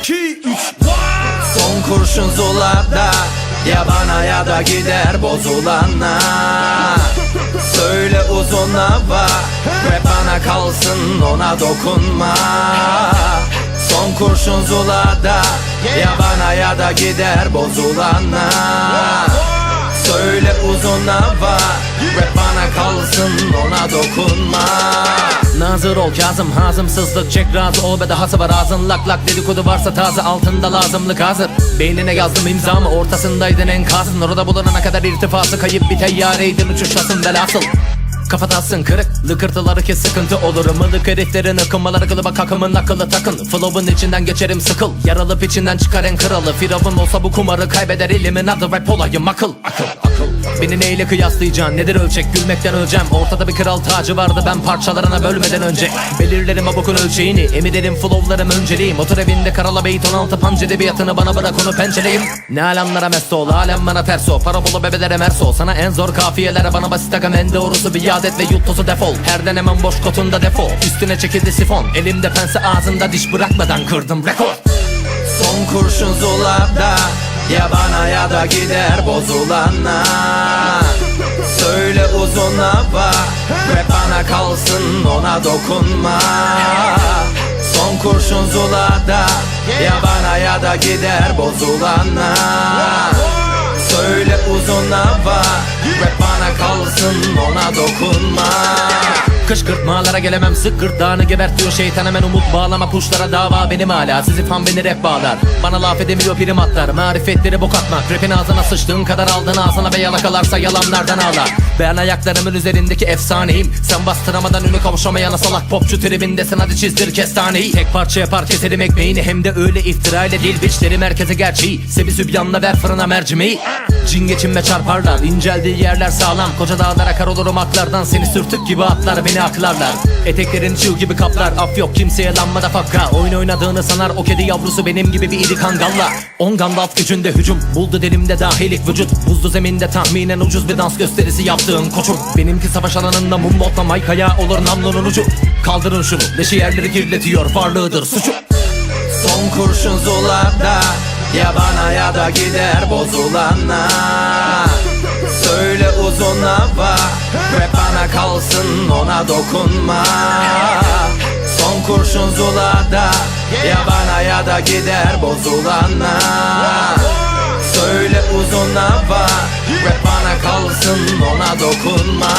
3 Son kurşun zulada Ya bana ya da gider bozulana. Söyle uzun hava Ve bana kalsın ona dokunma. Son kurşun zulada Ya bana ya da gider bozulana. Söyle uzun hava Ve bana kalsın ona dokunma Nazır ol Kazım hazımsızlık. Çek razı ol be dahası var. Ağzın lak lak dedikodu varsa taze. Altında lazımlık hazır. Beynine yazdım imzamı ortasındaydın enkazın. Orada bulunana kadar irtifası. Kayıp bir teyyareydin uçuşlasın velhasıl Kafatasın kırık. Lıkırtıları kes sıkıntı olur. Mılık heriflerin akınmaları kılıba kakımın akıllı takın Flow'un içinden geçerim sıkıl. Yaralıp içinden çıkar en kralı. Firavun olsa bu kumarı kaybeder. Elimin adı rap olayım akıl. Akıl akıl. Beni neyle kıyaslayacaksın? Nedir ölçek? Gülmekten öleceğim. Ortada bir kral tacı vardı. Ben parçalarına bölmeden önce. Belirlerim abokun ölçeğini. Emilerim flowlarım önceliğim. Otur evinde karala beyt 16 panc edebiyatını bana bırak onu pençeleyim Ne alemlere mest ol alem bana ters o Parabolu bebelere merso Sana en zor kafiyelere bana basit agam en doğrusu bir iade et ve yut tozu defol. Her denemem boş kotunda defo. Üstüne çekildi sifon. Elimde pense ağzında diş bırakmadan kırdım rekor. Son kurşun zulada Ya bana ya da gider bozulana Söyle uzun hava Ve bana kalsın ona dokunma. Son kurşun zulada Ya bana ya da gider bozulana Kışkırtmalara gelemem sık gırtlağını gebertiyor şeytan. Hemen umut bağlama kuşlara dava. Benim hala Sizi fan beni rap bağlar. Bana laf edemiyor prim atlar Marifetleri bok atmak. Rapin ağzına sıçtığın kadar aldın ağzına ve yalakalarsa yalanlardan ağlar Ben ayaklarımın üzerindeki efsaneyim. Sen bastıramadan ünü kavuşamayana salak popçu tribindesin. Hadi çizdir kestaneyi. Tek parça yapar keserim ekmeğini. Hem de öyle iftira ile değil. Biçleri merkeze gerçeği. Sebi sübyanla ver fırına mercimeği. Cin geçinme çarparlar. İnceldiği yerler sağlam. Koca dağlar akar olurum aklardan. Seni sürtük gibi atlar beni aklarlar. Eteklerin çığ gibi kaplar. Af yok kimseye lanma da fakka. Oyun oynadığını sanar. O kedi yavrusu benim gibi bir iri kangalla. On gandalf gücünde hücum. Buldu delimde dahilik vücut. Buzlu zeminde tahminen ucuz bir dans gösterisi yaptığın koçum. Benimki savaş alanında mumlotla maykaya olur namlunun ucu. Kaldırın şunu leşi yerleri kirletiyor varlığıdır suçu. Son kurşun zulada Ya bana ya da gider bozulana. Söyle uzun hava Ve bana kalsın ona dokunma. Son kurşun zulada Ya bana ya da gider bozulana. Söyle uzun hava Ve kalsın ona dokunma